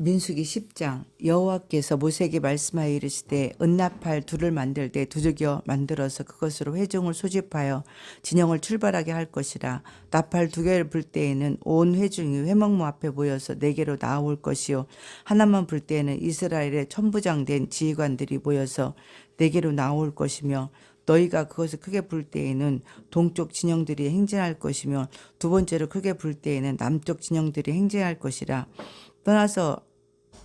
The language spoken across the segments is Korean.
민수기 10장 여호와께서 모세에게 말씀하여 이르시되 은나팔 둘을 만들 때 두들겨 만들어서 그것으로 회중을 소집하여 진영을 출발하게 할 것이라. 나팔 두 개를 불 때에는 온 회중이 회막무 앞에 모여서 네 개로 나올 것이요. 하나만 불 때에는 이스라엘의 천부장 된 지휘관들이 모여서 네 개로 나올 것이며 너희가 그것을 크게 불 때에는 동쪽 진영들이 행진할 것이며 두 번째로 크게 불 때에는 남쪽 진영들이 행진할 것이라. 떠나서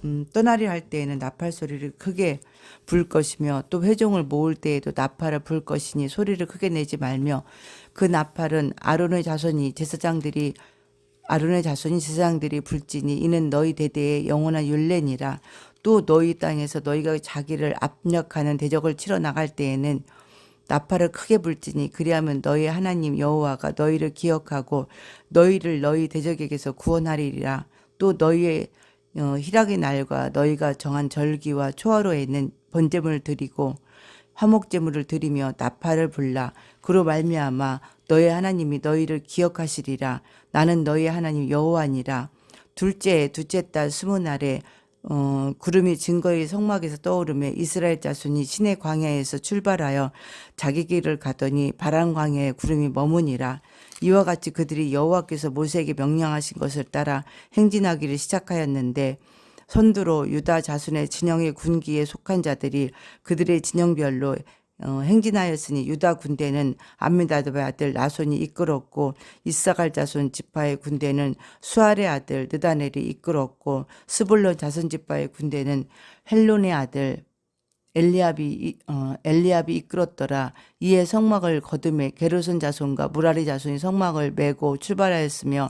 음, 떠나리 할 때에는 나팔 소리를 크게 불 것이며 또 회종을 모을 때에도 나팔을 불 것이니 소리를 크게 내지 말며 그 나팔은 아론의 자손이 제사장들이 아론의 자손이 제사장들이 불지니 이는 너희 대대의 영원한 율례니라. 또 너희 땅에서 너희가 자기를 압력하는 대적을 치러 나갈 때에는 나팔을 크게 불지니 그리하면 너희 하나님 여호와가 너희를 기억하고 너희를 너희 대적에게서 구원하리라. 또 너희의 어, 희락의 날과 너희가 정한 절기와 초하루에 있는 번제물을 드리고 화목제물을 드리며 나팔을 불라. 그로 말미암아 너희 하나님이 너희를 기억하시리라. 나는 너희 하나님 여호와니라. 둘째 둘째 달 스무 날에 어, 구름이 증거의 성막에서 떠오르며 이스라엘 자손이 신의 광야에서 출발하여 자기 길을 가더니 바람 광야에 구름이 머무니라 이와 같이 그들이 여호와께서 모세에게 명령하신 것을 따라 행진하기를 시작하였는데 선두로 유다 자손의 진영의 군기에 속한 자들이 그들의 진영별로 어, 행진하였으니 유다 군대는 암미다드의 아들 나손이 이끌었고 이사갈 자손 지파의 군대는 수알의 아들 느다넬이 이끌었고 스불론 자손 지파의 군대는 헬론의 아들 엘리압이 이- 어, 엘리압이 이끌었더라. 이에 성막을 거둠에 게르손 자손과 무라리 자손이 성막을 메고 출발하였으며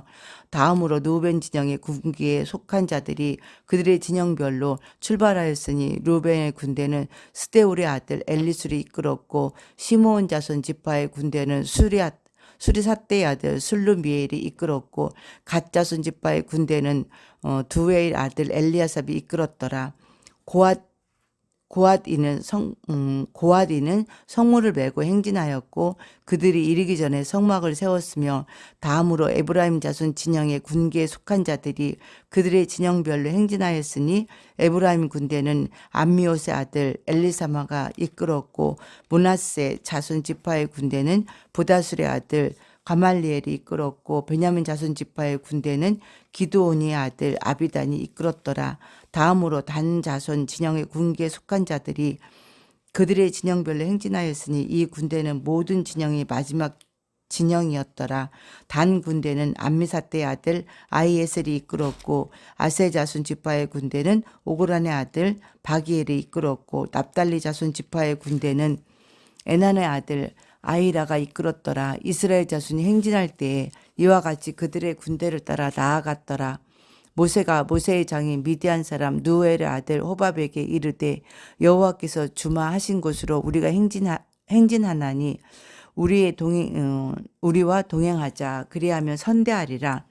다음으로 누벤 진영의 군기에 속한 자들이 그들의 진영별로 출발하였으니 루벤의 군대는 스데울의 아들 엘리술이 이끌었고 시므온 자손 지파의 군대는 수리아 수리사떼의 아들 술루미엘이 이끌었고 갓자손 지파의 군대는 어, 두웨일 아들 엘리아삽이 이끌었더라. 고앗 고앗이는 성 음, 고앗이는 성물을 메고 행진하였고 그들이 이르기 전에 성막을 세웠으며 다음으로 에브라임 자손 진영의 군기에 속한 자들이 그들의 진영별로 행진하였으니 에브라임 군대는 암미옷의 아들 엘리사마가 이끌었고 문하세 자손 지파의 군대는 보다술의 아들 가말리엘이 이끌었고 베냐민 자손 지파의 군대는 기드온의 아들 아비단이 이끌었더라. 다음으로 단 자손 진영의 군기에 속한 자들이 그들의 진영별로 행진하였으니 이 군대는 모든 진영의 마지막 진영이었더라. 단 군대는 암미사떼의 아들 아이에셀이 이끌었고 아세 자손 지파의 군대는 오고란의 아들 바기엘이 이끌었고 납달리 자손 지파의 군대는 에난의 아들 아이라가 이끌었더라. 이스라엘 자손이 행진할 때에 이와 같이 그들의 군대를 따라 나아갔더라. 모세가 모세의 장인 미디안 사람 누엘의 아들 호밥에게 이르되 여호와께서 주마하신 곳으로 우리가 행진하, 행진하나니 우리의 동행 어, 우리와 동행하자. 그리하면 선대하리라.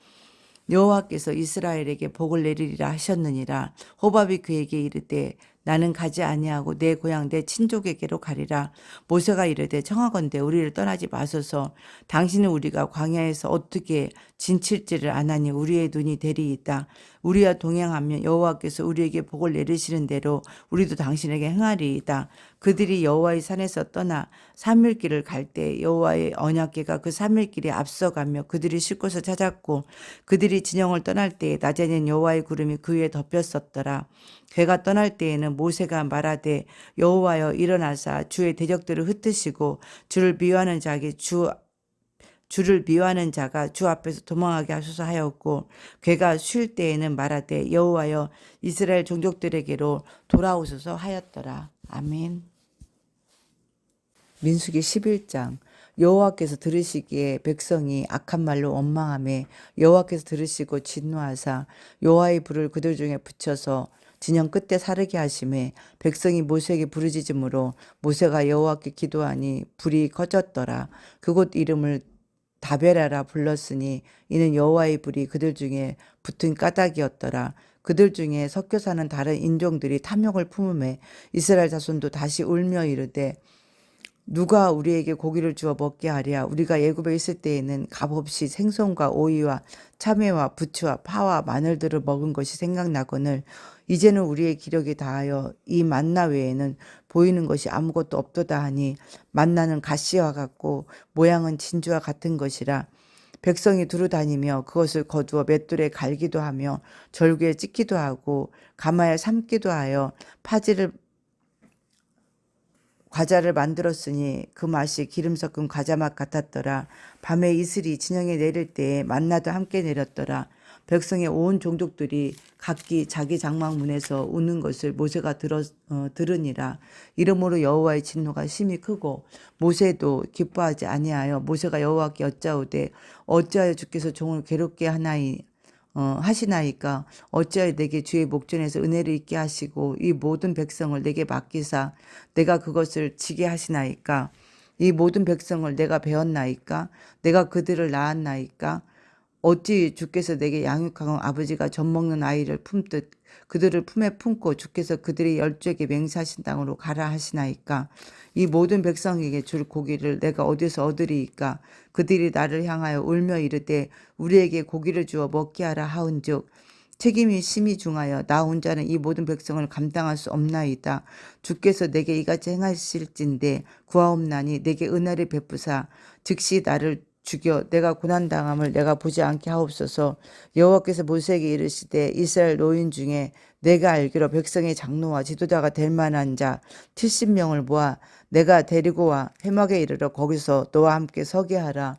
여호와께서 이스라엘에게 복을 내리리라 하셨느니라. 호밥이 그에게 이르되 나는 가지 아니하고 내 고향 내 친족에게로 가리라. 모세가 이르되 청하건대 우리를 떠나지 마소서. 당신은 우리가 광야에서 어떻게 진칠지를 아나니 우리의 눈이 대리이다 우리와 동행하면 여호와께서 우리에게 복을 내리시는 대로 우리도 당신에게 행하리이다. 그들이 여호와의 산에서 떠나 삼일길을 갈 때 여호와의 언약궤가 그 삼일길에 앞서가며 그들이 쉴 곳을 찾았고 그들이 진영을 떠날 때에 낮에는 여호와의 구름이 그 위에 덮였었더라. 괴가 떠날 때에는 모세가 말하되 여호와여 일어나사 주의 대적들을 흩으시고 주를 미워하는 자에게 주 주를 미워하는 자가 주 앞에서 도망하게 하소서 하였고 괴가 쉴 때에는 말하되 여호와여 이스라엘 종족들에게로 돌아오소서 하였더라. 아멘. 민수기 11장 여호와께서 들으시기에 백성이 악한 말로 원망함에 여호와께서 들으시고 진노하사 여호와의 불을 그들 중에 붙여서 진영 끝에 사르게 하심에 백성이 모세에게 부르짖음으로 모세가 여호와께 기도하니 불이 꺼졌더라 그곳 이름을 다베라라 불렀으니 이는 여호와의 불이 그들 중에 붙은 까닭이었더라. 그들 중에 섞여 사는 다른 인종들이 탐욕을 품음에 이스라엘 자손도 다시 울며 이르되 누가 우리에게 고기를 주어 먹게 하랴 우리가 예굽에 있을 때에는 값없이 생선과 오이와 참외와 부추와 파와 마늘들을 먹은 것이 생각나거늘 이제는 우리의 기력이 다하여 이 만나 외에는 보이는 것이 아무것도 없도다 하니 만나는 가시와 같고 모양은 진주와 같은 것이라 백성이 두루 다니며 그것을 거두어 맷돌에 갈기도 하며 절구에 찍기도 하고 가마에 삶기도 하여 파지를 과자를 만들었으니 그 맛이 기름 섞은 과자 맛 같았더라. 밤에 이슬이 진영에 내릴 때에 만나도 함께 내렸더라. 백성의 온 종족들이 각기 자기 장막문에서 우는 것을 모세가 들어, 어, 들으니라. 이러므로 여호와의 진노가 심히 크고 모세도 기뻐하지 아니하여 모세가 여호와께 여짜오되 어찌하여 주께서 종을 괴롭게 하나이 어, 하시나이까 어찌하여 내게 주의 목전에서 은혜를 있게 하시고 이 모든 백성을 내게 맡기사 내가 그것을 지게 하시나이까 이 모든 백성을 내가 배웠나이까? 내가 그들을 낳았나이까? 어찌 주께서 내게 양육하고 아버지가 젖 먹는 아이를 품듯 그들을 품에 품고 주께서 그들의 열조에게 맹세하신 땅으로 가라 하시나이까? 이 모든 백성에게 줄 고기를 내가 어디서 얻으리이까? 그들이 나를 향하여 울며 이르되 우리에게 고기를 주어 먹게 하라 하은즉 책임이 심히 중하여 나 혼자는 이 모든 백성을 감당할 수 없나이다. 주께서 내게 이같이 행하실진데 구하옵나니 내게 은혜를 베푸사 즉시 나를 죽여 내가 고난 당함을 내가 보지 않게 하옵소서. 여호와께서 모세에게 이르시되 이스라엘 노인 중에 내가 알기로 백성의 장로와 지도자가 될 만한 자 70명을 모아 내가 데리고 와 해막에 이르러 거기서 너와 함께 서게 하라.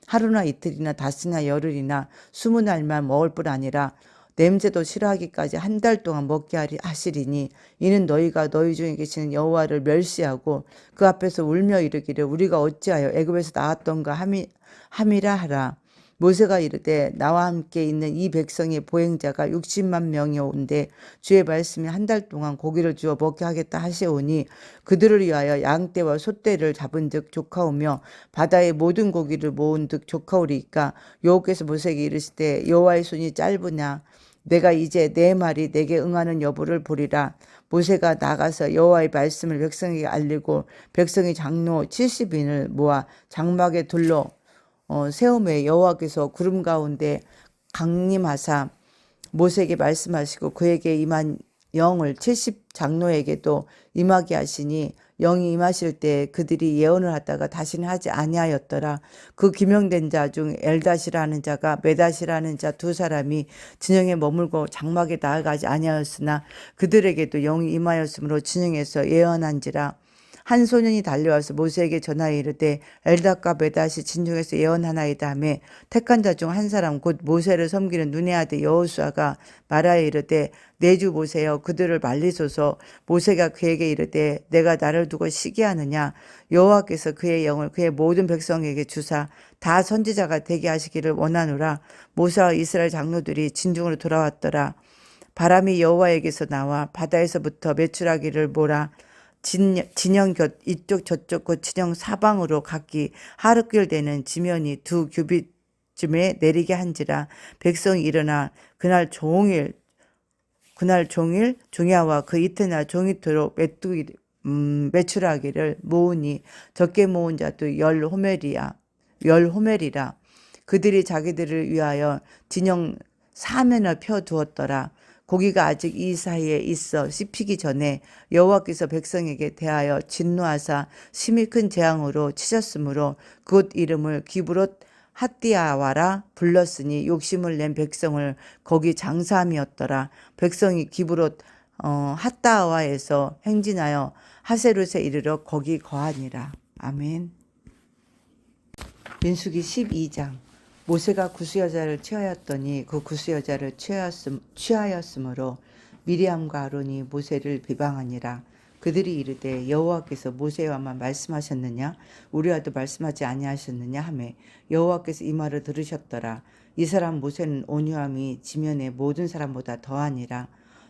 하루나 이틀이나 닷새나 열흘이나 스무 날만 먹을 뿐 아니라 냄새도 싫어하기까지 한 달 동안 먹게 하리 하시리니 이는 너희가 너희 중에 계시는 여호와를 멸시하고 그 앞에서 울며 이르기를 우리가 어찌하여 애굽에서 나왔던가 함이 함이라 하라. 모세가 이르되 나와 함께 있는 이 백성의 보행자가 60만 명이 온데 주의 말씀이 한 달 동안 고기를 주어 먹게 하겠다 하시오니 그들을 위하여 양떼와 소떼를 잡은즉 조카오며 바다의 모든 고기를 모은즉 조카오리이까 여호께서 모세에게 이르시되 여호와의 손이 짧으냐 내가 이제 내 말이 내게 응하는 여부를 보리라. 모세가 나가서 여호와의 말씀을 백성에게 알리고 백성의 장로 70인을 모아 장막에 둘러 어, 세움에 여호와께서 구름 가운데 강림하사 모세에게 말씀하시고 그에게 임한 영을 70 장로에게도 임하게 하시니 영이 임하실 때 그들이 예언을 하다가 다시는 하지 아니하였더라. 그 기명된 자 중 엘다시라는 자가 메다시라는 자 두 사람이 진영에 머물고 장막에 나아가지 아니하였으나 그들에게도 영이 임하였으므로 진영에서 예언한지라. 한 소년이 달려와서 모세에게 전하여 이르되 엘다과 메다시 진중에서 예언하나이다 하며 택한 자 중 한 사람 곧 모세를 섬기는 눈의 아들 여호수아가 말하여 이르되 내주 보세요 그들을 말리소서. 모세가 그에게 이르되 내가 나를 두고 시기하느냐? 여호와께서 그의 영을 그의 모든 백성에게 주사 다 선지자가 되게 하시기를 원하노라. 모세와 이스라엘 장로들이 진중으로 돌아왔더라. 바람이 여호와에게서 나와 바다에서부터 메추라기를 몰아 진, 진영 곁 이쪽 저쪽 그 진영 사방으로 각기 하루길 되는 지면이 두 규빗쯤에 내리게 한지라 백성이 일어나 그날 종일 그날 종일 종야와 그 이튿날 종이토록 메뚜기 음, 매출하기를 모으니 적게 모은 자도 열 호멜이야 열 호멜이라. 그들이 자기들을 위하여 진영 사면을 펴 두었더라 고기가 아직 이 사이에 있어 씹히기 전에 여호와께서 백성에게 대하여 진노하사 심히 큰 재앙으로 치셨으므로 그곳 이름을 기브롯 핫디아와라 불렀으니 욕심을 낸 백성을 거기 장사함이었더라. 백성이 기브롯 어, 핫다와에서 행진하여 하세롯에 이르러 거기 거하니라. 아멘. 민수기 12장 모세가 구스 여자를 취하였더니 그 구스 여자를 취하였음, 취하였으므로 미리암과 아론이 모세를 비방하니라. 그들이 이르되 여호와께서 모세와만 말씀하셨느냐? 우리와도 말씀하지 아니하셨느냐? 하매 여호와께서 이 말을 들으셨더라. 이 사람 모세는 온유함이 지면의 모든 사람보다 더하니라.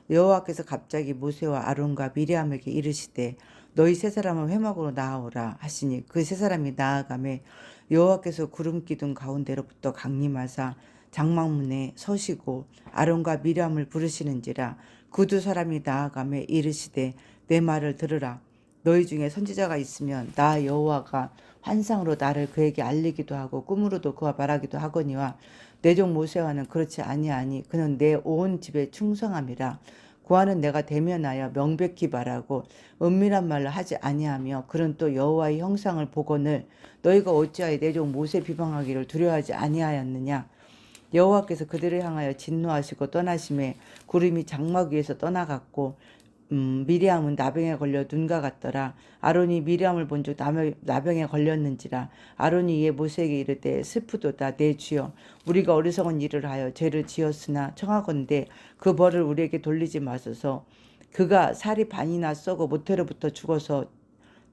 여호와께서 갑자기 모세와 아론과 미리암에게 이르시되 너희 세 사람은 회막으로 나아오라. 하시니 그 세 사람이 나아가매 여호와께서 구름 기둥 가운데로부터 강림하사 장막문에 서시고 아론과 미리암을 부르시는지라 그 두 사람이 나아가매 이르시되 내 말을 들으라. 너희 중에 선지자가 있으면 나 여호와가 환상으로 나를 그에게 알리기도 하고 꿈으로도 그와 말하기도 하거니와 내 종 모세와는 그렇지 아니하니 그는 내 온 집에 충성함이라 구하는 내가 대면하여 명백히 말하고 은밀한 말을 하지 아니하며 그는 또 여호와의 형상을 보거늘 너희가 어찌하여 내 종 모세 비방하기를 두려워하지 아니하였느냐? 여호와께서 그들을 향하여 진노하시고 떠나심에 구름이 장막 위에서 떠나갔고 음, 미리암은 나병에 걸려 눈과 같더라. 아론이 미리암을 본즉 나병에 걸렸는지라. 아론이 이에 모세에게 이르되 슬프도다 내 주여 우리가 어리석은 일을 하여 죄를 지었으나 청하건대 그 벌을 우리에게 돌리지 마소서. 그가 살이 반이나 썩어 모태로부터 죽어서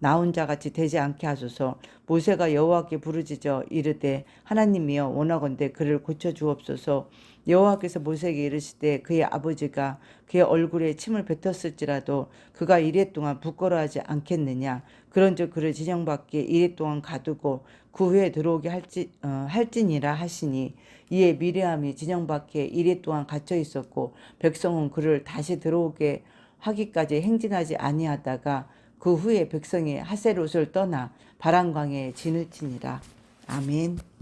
나온 자 같이 되지 않게 하소서. 모세가 여호와께 부르짖어 이르되 하나님이여 원하건대 그를 고쳐 주옵소서. 여호와께서 모세에게 이르시되 그의 아버지가 그의 얼굴에 침을 뱉었을지라도 그가 이래 동안 부끄러워하지 않겠느냐. 그런즉 그를 진영 밖에 이래 동안 가두고 그 후에 들어오게 할지, 어, 할지니라 하시니 이에 미리암이 진영 밖에 이래 동안 갇혀 있었고 백성은 그를 다시 들어오게 하기까지 행진하지 아니하다가 그 후에 백성이 하셀롯을 떠나 바람광에 진을치니라. 아멘.